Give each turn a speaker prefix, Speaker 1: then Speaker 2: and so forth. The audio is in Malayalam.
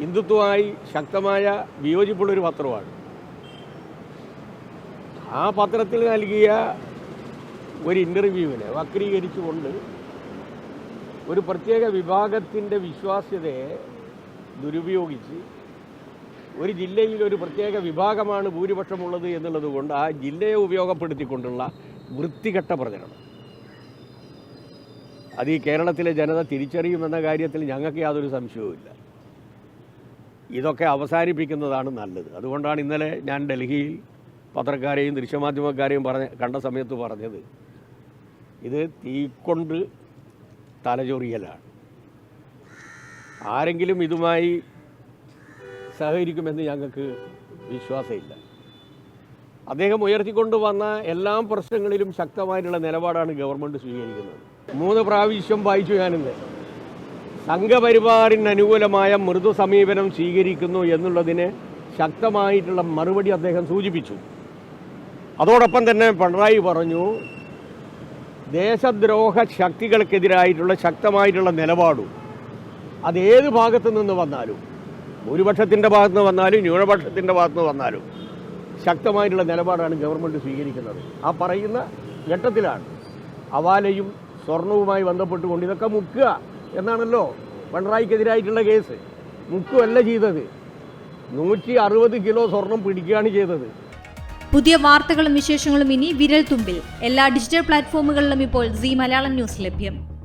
Speaker 1: ഹിന്ദുത്വമായി ശക്തമായ വിയോജിപ്പുള്ളൊരു പത്രമാണ്. ആ പത്രത്തിൽ നൽകിയ ഒരു ഇന്റർവ്യൂവിനെ വക്രീകരിച്ചുകൊണ്ട് ഒരു പ്രത്യേക വിഭാഗത്തിന്റെ വിശ്വാസ്യതയെ ദുരുപയോഗിച്ച് ഒരു ജില്ലയിൽ ഒരു പ്രത്യേക വിഭാഗമാണ് ഭൂരിപക്ഷമുള്ളത് എന്നുള്ളത് കൊണ്ട് ആ ജില്ലയെ ഉപയോഗപ്പെടുത്തിക്കൊണ്ടുള്ള വൃത്തികെട്ട പ്രചരണം. അത് ഈ കേരളത്തിലെ ജനത തിരിച്ചറിയുമെന്ന കാര്യത്തിൽ ഞങ്ങൾക്ക് യാതൊരു സംശയവുമില്ല. ഇതൊക്കെ അവസാനിപ്പിക്കുന്നതാണ് നല്ലത്. അതുകൊണ്ടാണ് ഇന്നലെ ഞാൻ ഡൽഹിയിൽ പത്രക്കാരെയും ദൃശ്യമാധ്യമക്കാരെയും പറഞ്ഞ കണ്ട സമയത്ത് പറഞ്ഞത്. ഇത് തീക്കൊണ്ട് തലചൊറിയലാണ്. ആരെങ്കിലും ഇതുമായി സഹകരിക്കുമെന്ന് ഞങ്ങൾക്ക് വിശ്വാസമില്ല. അദ്ദേഹം ഉയർത്തിക്കൊണ്ട് വന്ന എല്ലാ പ്രശ്നങ്ങളിലും ശക്തമായിട്ടുള്ള നിലപാടാണ് ഗവൺമെന്റ് സ്വീകരിക്കുന്നത്. മൂന്ന് പ്രാവശ്യം വായിച്ചു ഞാനിന്ന്. സംഘപരിവാറിന് അനുകൂലമായ മൃദു സമീപനം സ്വീകരിക്കുന്നു എന്നുള്ളതിന് ശക്തമായിട്ടുള്ള മറുപടി അദ്ദേഹം സൂചിപ്പിച്ചു. അതോടൊപ്പം തന്നെ പിണറായി പറഞ്ഞു ദേശദ്രോഹ ശക്തികൾക്കെതിരായിട്ടുള്ള ശക്തമായിട്ടുള്ള നിലപാടും. അത് ഏത് ഭാഗത്തു നിന്ന് വന്നാലും ഭൂരിപക്ഷത്തിന്റെ ഭാഗത്തു നിന്ന് വന്നാലും ന്യൂനപക്ഷത്തിന്റെ ഭാഗത്തുനിന്ന് വന്നാലും ശക്തമായിട്ടുള്ള നിലപാടാണ് ഗവൺമെന്റ് സ്വീകരിക്കുന്നത്. ആ പറയുന്ന ഘട്ടത്തിലാണ്. അവാലയും സ്വർണവുമായി ബന്ധപ്പെട്ടുകൊണ്ട് ഇതൊക്കെ മുക്കുക. എന്നാണല്ലോ പിണറായിക്കെതിരായിട്ടുള്ള കേസ്. മുക്കുമല്ല ചെയ്തത്. നൂറ്റി അറുപത് കിലോ സ്വർണം പിടിക്കുകയാണ് ചെയ്തത്.
Speaker 2: പുതിയ വാർത്തകളും വിശേഷങ്ങളും ഇനി വിരൽ തുമ്പിൽ എല്ലാ ഡിജിറ്റൽ പ്ലാറ്റ്ഫോമുകളിലും ഇപ്പോൾ സി മലയാളം ന്യൂസ് ലഭ്യം.